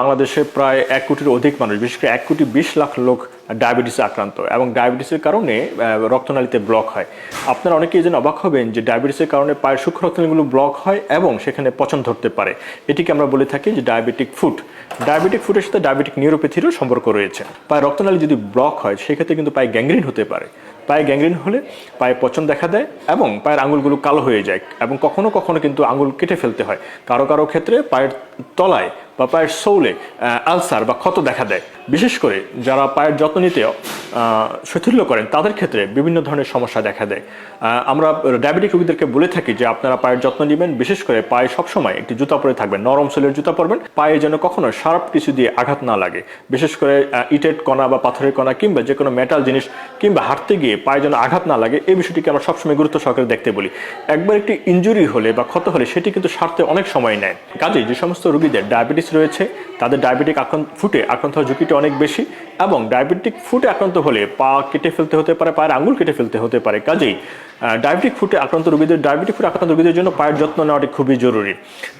বাংলাদেশে প্রায় এক কোটির অধিক মানুষ, বিশেষ করে এক কোটি বিশ লাখ লোক ডায়াবেটিসে আক্রান্ত এবং ডায়াবেটিসের কারণে রক্তনালীতে ব্লক হয়। আপনারা অনেকেই জন্য অবাক হবেন যে ডায়াবেটিসের কারণে পায়ের সূক্ষ্ম রক্তনালীগুলো ব্লক হয় এবং সেখানে পচন ধরতে পারে। এটিকে আমরা বলে থাকি যে ডায়াবেটিক ফুট। ডায়াবেটিক ফুটের সাথে ডায়াবেটিক নিউরোপ্যাথিরও সম্পর্ক রয়েছে। পায়ের রক্তনালী যদি ব্লক হয়, সেক্ষেত্রে কিন্তু পায়ে গ্যাংগ্রিন হতে পারে। পায়ে গ্যাংগ্রিন হলে পায়ে পচন দেখা দেয় এবং পায়ের আঙুলগুলো কালো হয়ে যায় এবং কখনো কখনো কিন্তু আঙুল কেটে ফেলতে হয়। কারও কারও ক্ষেত্রে পায়ের তলায় বা পায়ের সৌলে আলসার বা ক্ষত দেখা দেয়। বিশেষ করে যারা পায়ের যত্ন নিতে শৈথিল্য করেন, তাদের ক্ষেত্রে বিভিন্ন ধরনের সমস্যা দেখা দেয়। আমরা ডায়াবেটিক রোগীদেরকে বলে থাকি যে, আপনারা পায়ের যত্ন নেবেন, বিশেষ করে পায়ে সবসময় একটি জুতা পরে থাকবেন, নরম সোলের জুতা পরবেন, পায়ে যেন কখনো শার্প কিছু দিয়ে আঘাত না লাগে। বিশেষ করে ইটের কণা বা পাথরের কণা কিংবা যে কোনো মেটাল জিনিস কিংবা হাঁটতে গিয়ে পায়ে যেন আঘাত না লাগে, এই বিষয়টিকে আমরা সবসময় গুরুত্ব সহকারে দেখতে বলি। একবার একটি ইনজুরি হলে বা ক্ষত হলে সেটি কিন্তু সারতে অনেক সময় নেয়। কাজে যে সমস্ত রোগীদের ডায়াবেটিস রয়েছে, তাদের ডায়াবেটিক আক্রান্ত, ফুটে আক্রান্ত হওয়ার ঝুঁকিটা অনেক বেশি এবং ডায়াবেটিক ফুটে আক্রান্ত হলে পা কেটে ফেলতে হতে পারে, পায়ের আঙুল কেটে ফেলতে হতে পারে। কাজেই ডায়াবেটিক ফুটে আক্রান্ত রোগীদের ডায়াবেটিক ফুটে আক্রান্ত রোগীদের জন্য পায়ের যত্ন নেওয়াটি খুবই জরুরি,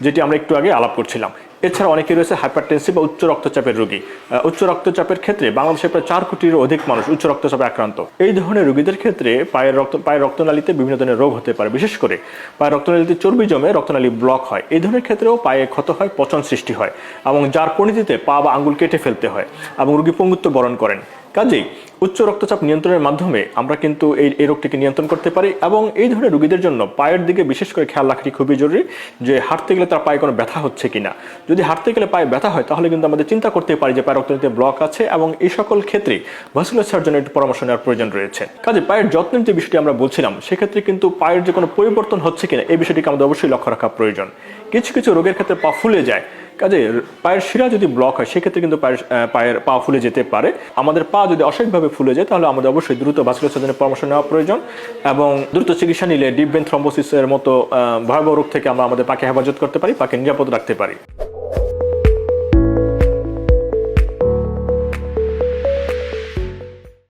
যেটি আমরা একটু আগে আলাপ করছিলাম। এছাড়া অনেকে রয়েছে হাইপারটেনসিভ বা উচ্চ রক্তচাপের রোগী। উচ্চ রক্তচাপের ক্ষেত্রে বাংলাদেশে প্রায় চার কোটির অধিক মানুষ উচ্চ রক্তচাপে আক্রান্ত। এই ধরনের রোগীদের ক্ষেত্রে পায়ের রক্ত, পায়ের রক্তনালীতে বিভিন্ন ধরনের রোগ হতে পারে। বিশেষ করে পায়ের রক্তনালীতে চর্বি জমে রক্তনালী ব্লক হয়। এই ধরনের ক্ষেত্রেও পায়ে ক্ষত হয়, পচন সৃষ্টি হয় এবং যার পরিণতিতে পা বা আঙ্গুল কেটে ফেলতে হয় এবং রোগী পঙ্গুত্ব বরণ করেন। কাজেই উচ্চ রক্তচাপ নিয়ন্ত্রণের মাধ্যমে আমরা কিন্তু এই এই রোগটিকে নিয়ন্ত্রণ করতে পারি এবং এই ধরনের রোগীদের জন্য পায়ের দিকে বিশেষ করে খেয়াল রাখাটি খুবই জরুরি যে হাঁটতে গেলে তার পায়ে কোনো ব্যথা হচ্ছে কিনা। যদি হাঁটতে গেলে পায়ে ব্যথা হয়, তাহলে কিন্তু আমাদের চিন্তা করতে পারি যে পায়ের রক্তনীতিতে ব্লক আছে এবং এই সকল ক্ষেত্রে ভাস্কুলার সার্জনের একটু পরামর্শ নেওয়ার প্রয়োজন রয়েছে। কাজে পায়ের যত্নের যে বিষয়টি আমরা বলছিলাম, সেক্ষেত্রে কিন্তু পায়ের যে কোনো পরিবর্তন হচ্ছে কিনা, এই বিষয়টিকে আমাদের অবশ্যই লক্ষ্য রাখা প্রয়োজন। কিছু কিছু রোগের ক্ষেত্রে পা ফুলে যায় কাজে পায়ের শিরা যদি ব্লক হয়, সেক্ষেত্রে কিন্তু পায়ের পায়ের পা ফুলে যেতে পারে। আমাদের পা যদি অস্বাভাবিকভাবে ফুলে যায়, তাহলে আমাদের অবশ্যই দ্রুত ভাস্কুলার সার্জনের পরামর্শ নেওয়া প্রয়োজন এবং দ্রুত চিকিৎসা নিলে ডিপ ভেন থ্রম্বোসিসের মতো ভয়াবহ রোগ থেকে আমরা আমাদের পাকে হেফাজত করতে পারি, পাকে নিরাপদ রাখতে পারি।